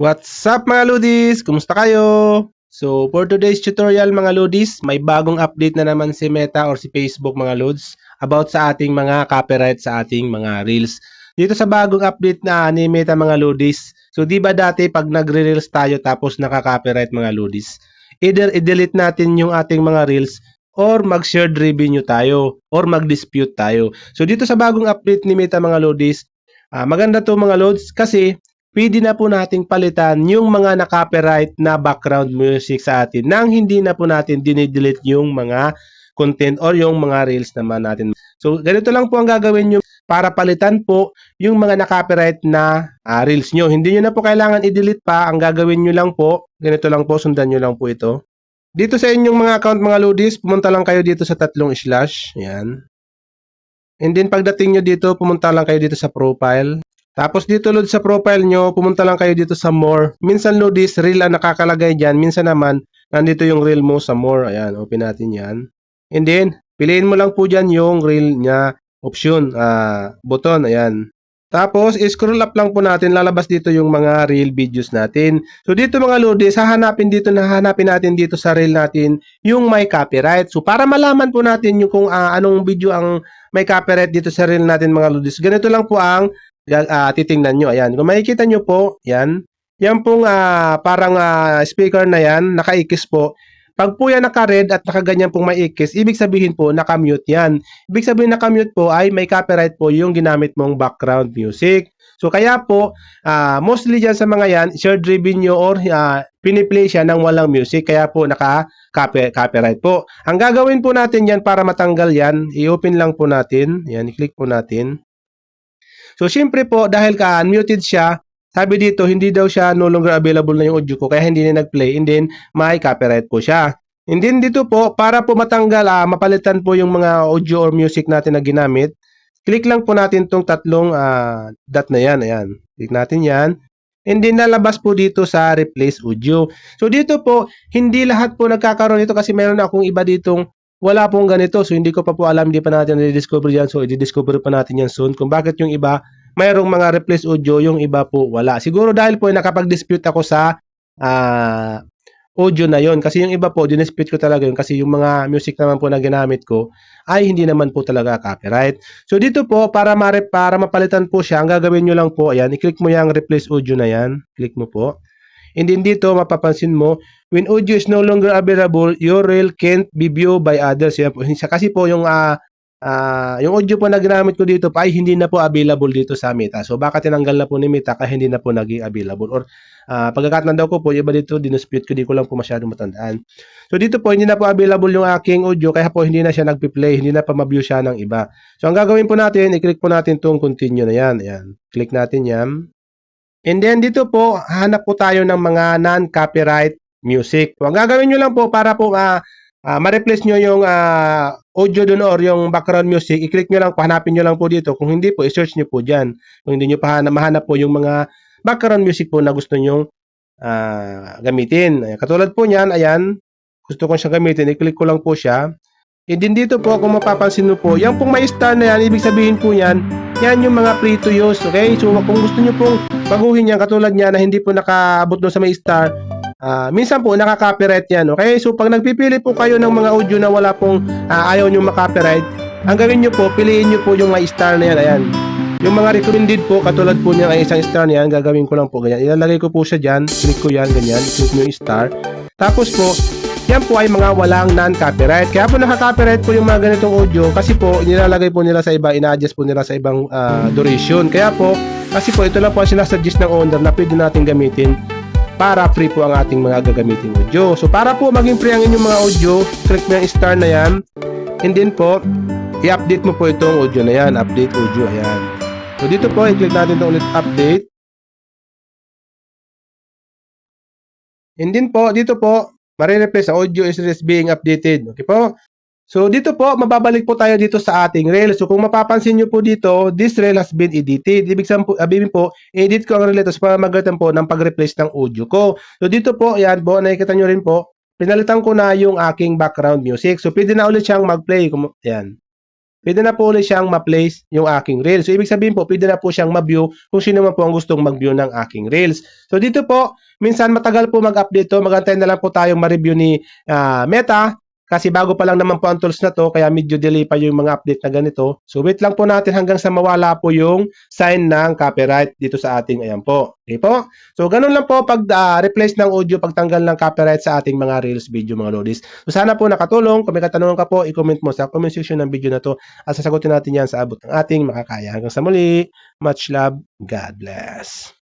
What's up mga Ludis? Kumusta kayo? So, for today's tutorial mga Ludis, may bagong update na naman si Meta or si Facebook mga Lods about sa ating mga copyright sa ating mga Reels. Dito sa bagong update na ni Meta mga Ludis, so di ba dati pag nagre-reels tayo tapos naka-copyright mga Ludis, either i-delete natin yung ating mga Reels or mag-shared revenue tayo or mag-dispute tayo. So dito sa bagong update ni Meta mga Ludis, ah, maganda to mga Lods kasi pwede na po nating palitan yung mga na-copyright na background music sa atin nang hindi na po natin dinidelete yung mga content or yung mga reels naman natin. So, ganito lang po ang gagawin nyo para palitan po yung mga na-copyright na ah, reels nyo. Hindi nyo na po kailangan i-delete pa. Ang gagawin nyo lang po, ganito lang po, sundan nyo lang po ito. Dito sa inyong mga account mga Ludis, pumunta lang kayo dito sa tatlong slash. Yan. And then pagdating nyo dito, pumunta lang kayo dito sa profile. Tapos dito load sa profile nyo, pumunta lang kayo dito sa more. Minsan load is reel ang nakakalagay dyan. Minsan naman, nandito yung reel mo sa more. Ayan, open natin yan. And then, piliin mo lang po dyan yung reel niya option, ah, button. Ayan. Tapos, scroll up lang po natin. Lalabas dito yung mga reel videos natin. So, dito mga loadis, hahanapin dito na hahanapin natin dito sa reel natin yung may copyright. So, para malaman po natin yung kung ah, anong video ang may copyright dito sa reel natin mga loadis. Ganito lang po ang uh, titingnan nyo. Ayan. Kung makikita nyo po, yan. Yan pong ah, parang ah, speaker na yan, naka-ikis po. Pag po yan naka-red at nakaganyan pong may ikis, ibig sabihin po naka-mute yan. Ibig sabihin naka-mute po ay may copyright po yung ginamit mong background music. So kaya po, ah, mostly dyan sa mga yan, shared revenue or uh, piniplay siya ng walang music. Kaya po naka-copyright po. Ang gagawin po natin yan para matanggal yan, i-open lang po natin. Yan, i-click po natin. So, syempre po, dahil ka-unmuted siya, sabi dito, hindi daw siya no longer available na yung audio ko, kaya hindi na nag-play, and then, may copyright po siya. And then, dito po, para po matanggal, ah, mapalitan po yung mga audio or music natin na ginamit, click lang po natin tong tatlong ah, dot na yan. Ayan. Click natin yan. And then, lalabas po dito sa replace audio. So, dito po, hindi lahat po nagkakaroon nito kasi meron akong iba ditong wala pong ganito. So, hindi ko pa po alam, hindi pa natin na-discover yan. So, i-discover pa natin yan soon. Kung bakit yung iba, mayroong mga replace audio, yung iba po wala. Siguro dahil po nakapag-dispute ako sa ah, audio na yon Kasi yung iba po, dinispute ko talaga yun. Kasi yung mga music naman po na ginamit ko, ay hindi naman po talaga copyright. So, dito po, para, ma para mapalitan po siya, ang gagawin nyo lang po, ayan, i-click mo yung replace audio na yan. Click mo po. And then dito, mapapansin mo, when audio is no longer available, your reel can't be viewed by others. Yan po. Kasi po yung, uh, uh, yung audio po na ginamit ko dito pa ay hindi na po available dito sa Meta. So, baka tinanggal na po ni Meta kaya hindi na po naging available. Or, uh, pagkakataon daw ko po, iba dito, dinuspute ko, di ko lang po masyadong matandaan. So, dito po, hindi na po available yung aking audio, kaya po hindi na siya nagpi-play, hindi na pa ma-view siya ng iba. So, ang gagawin po natin, i-click po natin itong continue na yan. Ayan. Click natin yan. And then dito po, hanap po tayo ng mga non-copyright music. So, ang gagawin nyo lang po para po uh, uh, ma-replace nyo yung uh, audio dun or yung background music, i-click nyo lang po, hanapin nyo lang po dito. Kung hindi po, i-search nyo po dyan. Kung hindi nyo pa hanap, mahanap po yung mga background music po na gusto nyo uh, gamitin. Ayan. Katulad po niyan, ayan, gusto ko siyang gamitin, i-click ko lang po siya. And then dito po, kung mapapansin mo po, yung pong may star na yan, ibig sabihin po yan, yan yung mga free to use, okay? So, kung gusto nyo pong baguhin yan, katulad niya na hindi po nakaabot doon sa may star, uh, minsan po nakaka-copyright yan, okay? So, pag nagpipili po kayo ng mga audio na wala pong uh, ayaw nyo makopyright, ang gawin nyo po, piliin nyo po yung may star na yan, ayan. Yung mga recommended po, katulad po niya ay isang star na yan, gagawin ko lang po ganyan. Ilalagay ko po siya dyan, click ko yan, ganyan, click nyo yung star. Tapos po, yan po ay mga walang non-copyright. Kaya po naka-copyright po yung mga ganitong audio kasi po nilalagay po nila sa iba, ina-adjust po nila sa ibang uh, duration. Kaya po, kasi po ito lang po ang sinasuggest ng owner na pwede natin gamitin para free po ang ating mga gagamitin audio. So para po maging free ang inyong mga audio, click mo yung star na yan. And then po, i-update mo po itong audio na yan. Update audio, ayan. So dito po, i-click natin itong ulit update. And then po, dito po, marireplace sa audio is being updated. Okay po? So, dito po, mababalik po tayo dito sa ating reel. So, kung mapapansin nyo po dito, this reel has been edited. Ibig sabihin po, edit ko ang reel ito sa pamamagitan po ng pag-replace ng audio ko. So, dito po, yan po, nakikita nyo rin po, pinalitan ko na yung aking background music. So, pwede na ulit siyang mag-play. Yan. pwede na po ulit siyang ma-place yung aking Reels. So, ibig sabihin po, pwede na po siyang ma-view kung sino man po ang gustong mag-view ng aking Reels. So, dito po, minsan matagal po mag-update to. Magantay na lang po tayong ma-review ni ah, Meta kasi bago pa lang naman po ang tools na to, kaya medyo delay pa yung mga update na ganito. So wait lang po natin hanggang sa mawala po yung sign ng copyright dito sa ating, ayan po. Okay po? So ganun lang po pag ah, replace ng audio, pagtanggal ng copyright sa ating mga Reels video mga lodis. So sana po nakatulong. Kung may katanungan ka po, i-comment mo sa comment section ng video na to at sasagutin natin yan sa abot ng ating makakaya. Hanggang sa muli, much love, God bless.